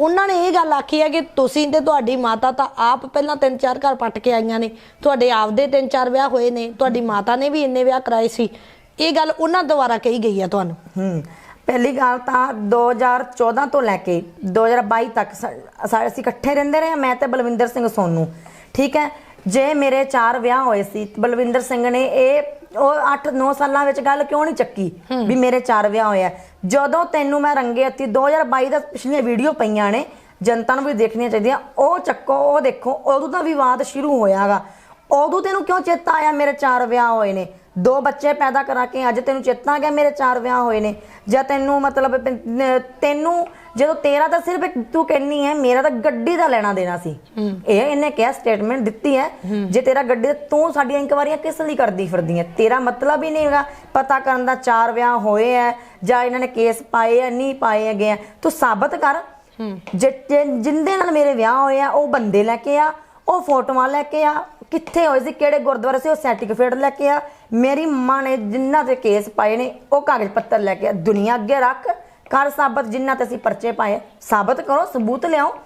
ਉਹਨਾਂ ਨੇ ਇਹ ਗੱਲ ਆਖੀ ਹੈ ਕਿ ਤੁਸੀਂ ਤੇ ਤੁਹਾਡੀ ਮਾਤਾ ਤਾਂ ਆਪ ਪਹਿਲਾਂ ਤਿੰਨ ਚਾਰ ਘਰ ਪੱਟ ਕੇ ਆਈਆਂ ਨੇ ਤੁਹਾਡੇ ਆਪਦੇ ਤਿੰਨ ਚਾਰ ਵਿਆਹ ਹੋਏ ਨੇ ਤੁਹਾਡੀ ਮਾਤਾ ਨੇ ਵੀ ਇੰਨੇ ਵਿਆਹ ਕਰਾਏ ਸੀ। ਇਹ ਗੱਲ ਉਹਨਾਂ ਦੁਆਰਾ ਕਹੀ ਗਈ ਹੈ ਤੁਹਾਨੂੰ? ਹੂੰ ਪਹਿਲੀ ਗੱਲ ਤਾਂ 2014 ਤੋਂ ਲੈ ਕੇ 2022 ਤੱਕ ਸਾਰੇ ਅਸੀਂ ਇਕੱਠੇ ਰਹਿੰਦੇ ਰਹੇ ਮੈਂ ਤੇ ਬਲਵਿੰਦਰ ਸਿੰਘ ਸੋਨੂ। ਠੀਕ ਹੈ? ਜੇ ਮੇਰੇ ਚਾਰ ਵਿਆਹ ਹੋਏ ਸੀ ਬਲਵਿੰਦਰ ਸਿੰਘ ਨੇ ਇਹ ਉਹ 8-9 ਸਾਲਾਂ ਵਿੱਚ ਗੱਲ ਕਿਉਂ ਨਹੀਂ ਚੱਕੀ ਵੀ ਮੇਰੇ ਚਾਰ ਵਿਆਹ ਹੋਏ ਆ? ਜਦੋਂ ਤੈਨੂੰ ਮੈਂ ਰੰਗੇ ਹੱਥੀ 2022 ਦਾ ਪਿਛਲੀਆਂ ਵੀਡੀਓ ਪਈਆਂ ਨੇ, ਜਨਤਾ ਨੂੰ ਵੀ ਦੇਖਣੀਆਂ ਚਾਹੀਦੀਆਂ, ਉਹ ਚੱਕੋ, ਉਹ ਦੇਖੋ, ਉਦੋਂ ਦਾ ਵਿਵਾਦ ਸ਼ੁਰੂ ਹੋਇਆਗਾ। ਉਦੋਂ ਤੈਨੂੰ ਕਿਉਂ ਚੇਤਾ ਆਇਆ ਮੇਰੇ ਚਾਰ ਵਿਆਹ ਹੋਏ ਨੇ? ਦੋ ਬੱਚੇ ਪੈਦਾ ਕਰਾ ਕੇ ਅੱਜ ਤੈਨੂੰ ਚੇਤਾ ਆ ਗਿਆ ਮੇਰੇ ਚਾਰ ਵਿਆਹ ਹੋਏ ਨੇ। ਜਾਂ ਤੈਨੂੰ ਮਤਲਬ ਤੈਨੂੰ ਜਦੋਂ ਤੇਰਾ ਤਾਂ ਸਿਰਫ ਇੱਕ ਤੂੰ ਕਹਿੰਨੀ ਹੈ ਮੇਰਾ ਤਾਂ ਗੱਡੀ ਦਾ ਲੈਣਾ ਦੇਣਾ ਸੀ। ਇਹ ਇਹਨੇ ਕਿਹਾ ਸਟੇਟਮੈਂਟ ਦਿੱਤੀ ਹੈ। ਜੇ ਤੇਰਾ ਗੱਡੀ ਦਾ- ਤੂੰ ਸਾਡੀਆਂ ਇਨਕੁਆਰੀਆਂ ਕਿਸ ਲਈ ਕਰਦੀ ਫਿਰਦੀ ਹੈ ਤੇਰਾ ਮਤਲਬ ਹੀ ਨਹੀਂ ਹੈਗਾ ਪਤਾ ਕਰਨ ਦਾ ਚਾਰ ਵਿਆਹ ਹੋਏ ਹੈ ਜਾਂ ਇਹਨਾਂ ਨੇ ਕੇਸ ਪਾਏ ਹੈ ਨਹੀਂ ਪਾਏ ਹੈਗੇ ਤੂੰ ਸਾਬਤ ਕਰ। ਜਿ- ਜਿੰਦੇ ਨਾਲ ਮੇਰੇ ਵਿਆਹ ਹੋਏ ਆ ਉਹ ਬੰਦੇ ਲੈ ਕੇ ਆ ਉਹ ਫੋਟੋਆਂ ਲੈ ਕੇ ਆ ਕਿੱਥੇ ਹੋਏ ਸੀ ਕਿਹੜੇ ਗੁਰਦੁਆਰੇ ਸੀ ਉਹ ਸਰਟੀਫਿਕੇਟ ਲੈ ਕੇ ਆ। ਮੇਰੀ ਮਾਂ ਨੇ ਜਿਨ੍ਹਾਂ ਤੇ ਕੇਸ ਪਾਏ ਨੇ ਉਹ ਕਾਗਜ਼ ਪੱਤਰ ਲੈ ਕੇ ਆ ਦੁਨੀਆ ਅੱਗੇ ਰੱਖ। ਕਰ ਸਾਬਤ ਜਿਨ੍ਹਾਂ ਤੇ ਅਸੀਂ ਪਰਚੇ ਪਾਏ ਸਾਬਤ ਕਰੋ ਸਬੂਤ ਲਿਆਓ।